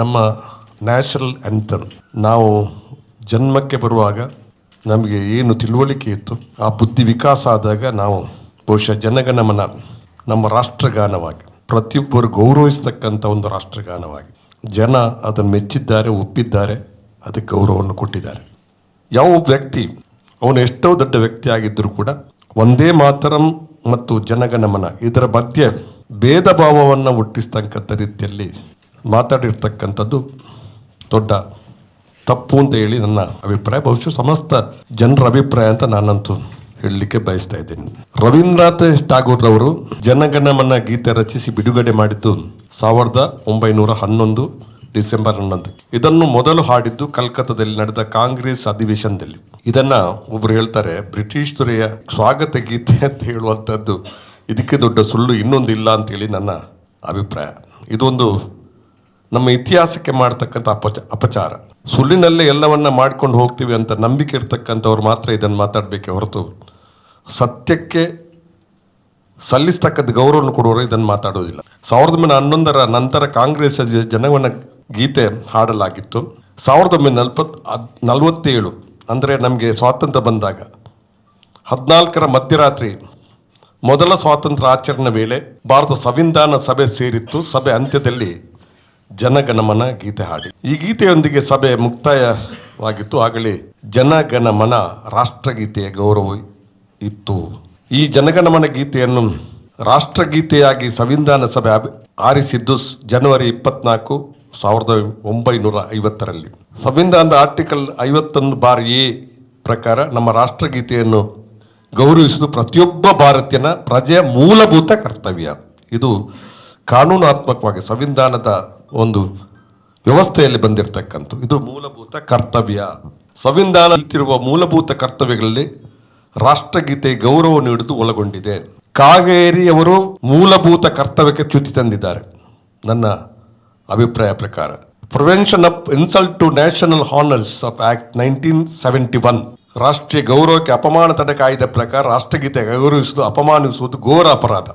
ನಮ್ಮ national anthem ನಾವು ಜನ್ಮಕ್ಕೆ ಬರುವಾಗ ನಮಗೆ ಏನು ತಿಳುವಳಿಕೆ ಇತ್ತು, ಆ ಬುದ್ಧಿ ವಿಕಾಸ ಆದಾಗ ನಾವು ಬಹುಶಃ ಜನಗಣಮನ, ನಮ್ಮ ರಾಷ್ಟ್ರಗಾನವಾಗಿ, ಪ್ರತಿಯೊಬ್ಬರು ಗೌರವಿಸ್ತಕ್ಕಂಥ ಒಂದು ರಾಷ್ಟ್ರಗಾನವಾಗಿ, ಜನ ಅದನ್ನು ಮೆಚ್ಚಿದ್ದಾರೆ, ಒಪ್ಪಿದ್ದಾರೆ, ಅದಕ್ಕೆ ಗೌರವವನ್ನು ಕೊಟ್ಟಿದ್ದಾರೆ. ಯಾವ ವ್ಯಕ್ತಿ, ಅವನು ಎಷ್ಟೋ ದೊಡ್ಡ ವ್ಯಕ್ತಿ ಆಗಿದ್ದರೂ ಕೂಡ ಒಂದೇ ಮಾತರಂ ಮತ್ತು ಜನಗಣಮನ, ಇದರ ಮಧ್ಯೆ ಭೇದ ಭಾವವನ್ನು ಹುಟ್ಟಿಸ್ತಕ್ಕಂಥ ರೀತಿಯಲ್ಲಿ ಮಾತಾಡಿರ್ತಕ್ಕಂಥದ್ದು ದೊಡ್ಡ ತಪ್ಪು ಅಂತ ಹೇಳಿ ನನ್ನ ಅಭಿಪ್ರಾಯ. ಬಹುಶಃ ಸಮಸ್ತ ಜನರ ಅಭಿಪ್ರಾಯ ಅಂತ ನಾನಂತೂ ಹೇಳಲಿಕ್ಕೆ ಬಯಸ್ತಾ ಇದ್ದೀನಿ. ರವೀಂದ್ರನಾಥ್ ಟಾಗೂರ್ ಅವರು ಜನಗಣಮನ ಗೀತೆ ರಚಿಸಿ ಬಿಡುಗಡೆ ಮಾಡಿದ್ದು ಸಾವಿರದ ಒಂಬೈನೂರ ಹನ್ನೊಂದು ಡಿಸೆಂಬರ್ ಹನ್ನೊಂದು. ಇದನ್ನು ಮೊದಲು ಹಾಡಿದ್ದು ಕಲ್ಕತ್ತಾದಲ್ಲಿ ನಡೆದ ಕಾಂಗ್ರೆಸ್ ಅಧಿವೇಶನದಲ್ಲಿ. ಇದನ್ನ ಒಬ್ರು ಹೇಳ್ತಾರೆ, ಬ್ರಿಟಿಷ್ ದೊರೆಯ ಸ್ವಾಗತ ಗೀತೆ ಅಂತ ಹೇಳುವಂಥದ್ದು ಇದಕ್ಕೆ ದೊಡ್ಡ ಸುಳ್ಳು ಇನ್ನೊಂದು ಇಲ್ಲ ಅಂತೇಳಿ ನನ್ನ ಅಭಿಪ್ರಾಯ. ಇದೊಂದು ನಮ್ಮ ಇತಿಹಾಸಕ್ಕೆ ಮಾಡ್ತಕ್ಕಂಥ ಅಪಚ, ಅಪಚಾರ. ಸುಳ್ಳಿನಲ್ಲೇ ಎಲ್ಲವನ್ನ ಮಾಡ್ಕೊಂಡು ಹೋಗ್ತೀವಿ ಅಂತ ನಂಬಿಕೆ ಇರ್ತಕ್ಕಂಥವ್ರು ಮಾತ್ರ ಇದನ್ನು ಮಾತಾಡಬೇಕೆ ಹೊರತು ಸತ್ಯಕ್ಕೆ ಸಲ್ಲಿಸ್ತಕ್ಕಂಥ ಗೌರವನ ಕೊಡುವರು ಇದನ್ನು ಮಾತಾಡೋದಿಲ್ಲ. ಸಾವಿರದ ಒಂಬೈನೂರ ಹನ್ನೊಂದರ ನಂತರ ಕಾಂಗ್ರೆಸ್ ಜನಗಣ ಗೀತೆ ಹಾಡಲಾಗಿತ್ತು. ಸಾವಿರದ ಒಂಬೈನೂರ ನಲ್ಪತ್ ನಲವತ್ತೇಳು ಅಂದರೆ ನಮಗೆ ಸ್ವಾತಂತ್ರ್ಯ ಬಂದಾಗ. ಹದಿನಾಲ್ಕರ ಮಧ್ಯರಾತ್ರಿ, ಮೊದಲ ಸ್ವಾತಂತ್ರ್ಯ ಆಚರಣೆ ವೇಳೆ ಭಾರತ ಸಂವಿಧಾನ ಸಭೆ ಸೇರಿತ್ತು. ಸಭೆ ಅಂತ್ಯದಲ್ಲಿ ಜನಗಣಮನ ಗೀತೆ ಹಾಡಿ. ಈ ಗೀತೆಯೊಂದಿಗೆ ಸಭೆ ಮುಕ್ತಾಯವಾಗಿತ್ತು. ಆಗಲೇ ಜನಗಣಮನ ರಾಷ್ಟ್ರಗೀತೆಯ ಗೌರವ ಇತ್ತು. ಈ ಜನಗಣಮನ ಗೀತೆಯನ್ನು ರಾಷ್ಟ್ರಗೀತೆಯಾಗಿ ಸಂವಿಧಾನ ಸಭೆ ಆರಿಸಿದ್ದು ಜನವರಿ ಇಪ್ಪತ್ನಾಲ್ಕು ಸಾವಿರದ ಒಂಬೈನೂರ ಐವತ್ತರಲ್ಲಿ. ಸಂವಿಧಾನದ ಆರ್ಟಿಕಲ್ ಐವತ್ತೊಂದು ಬಾರ್ ಎ ಪ್ರಕಾರ ನಮ್ಮ ರಾಷ್ಟ್ರಗೀತೆಯನ್ನು ಗೌರವಿಸುವುದು ಪ್ರತಿಯೊಬ್ಬ ಭಾರತೀಯನ ಪ್ರಜೆಯ ಮೂಲಭೂತ ಕರ್ತವ್ಯ. ಇದು ಕಾನೂನಾತ್ಮಕವಾಗಿ ಸಂವಿಧಾನದ ಒಂದು ವ್ಯವಸ್ಥೆಯಲ್ಲಿ ಬಂದಿರತಕ್ಕಂಥ ಇದು ಮೂಲಭೂತ ಕರ್ತವ್ಯ. ಸಂವಿಧಾನ ನಿಂತಿರುವ ಮೂಲಭೂತ ಕರ್ತವ್ಯಗಳಲ್ಲಿ ರಾಷ್ಟ್ರಗೀತೆ ಗೌರವ ನೀಡುವುದು ಒಳಗೊಂಡಿದೆ. ಕಾವೇರಿಯವರು ಮೂಲಭೂತ ಕರ್ತವ್ಯಕ್ಕೆ ಚ್ಯುತಿ ತಂದಿದ್ದಾರೆ. ನನ್ನ ಅಭಿಪ್ರಾಯ ಪ್ರಕಾರ. Prevention of insult to national honours of act nineteen seventy one ರಾಷ್ಟ್ರೀಯ ಗೌರವಕ್ಕೆ ಅಪಮಾನ ತಡೆ ಕಾಯ್ದೆ ಪ್ರಕಾರ ರಾಷ್ಟ್ರಗೀತೆ ಗೌರವಿಸುವುದು, ಅಪಮಾನಿಸುವುದು ಘೋರ ಅಪರಾಧ.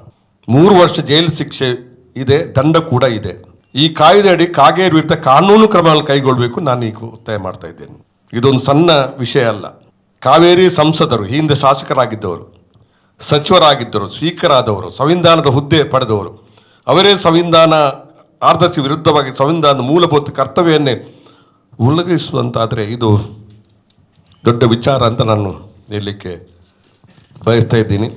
ಮೂರು ವರ್ಷ ಜೈಲು ಶಿಕ್ಷೆ ಇದೆ, ದಂಡ ಕೂಡ ಇದೆ. ಈ ಕಾಯ್ದೆ ಅಡಿ ಕಾಗೇರಿ ವಿರುದ್ಧ ಕಾನೂನು ಕ್ರಮಗಳನ್ನು ಕೈಗೊಳ್ಳಬೇಕು ನಾನು ಈಗ ಒತ್ತಾಯ ಮಾಡ್ತಾ ಇದ್ದೇನೆ. ಇದೊಂದು ಸಣ್ಣ ವಿಷಯ ಅಲ್ಲ. ಕಾವೇರಿ ಸಂಸದರು ಹಿಂದೆ ಶಾಸಕರಾಗಿದ್ದವರು ಸಚಿವರಾಗಿದ್ದರು ಸ್ಪೀಕರಾದವರು ಸಂವಿಧಾನದ ಹುದ್ದೆ ಪಡೆದವರು, ಅವರೇ ಸಂವಿಧಾನ ಆರ್ದರ್ಶಿ ವಿರುದ್ಧವಾಗಿ ಸಂವಿಧಾನದ ಮೂಲಭೂತ ಕರ್ತವ್ಯವನ್ನೇ ಉಲ್ಲಂಘಿಸುವಂತಾದರೆ ಇದು ದೊಡ್ಡ ವಿಚಾರ ಅಂತ ನಾನು ಹೇಳಲಿಕ್ಕೆ ಬಯಸ್ತಾ ಇದ್ದೀನಿ.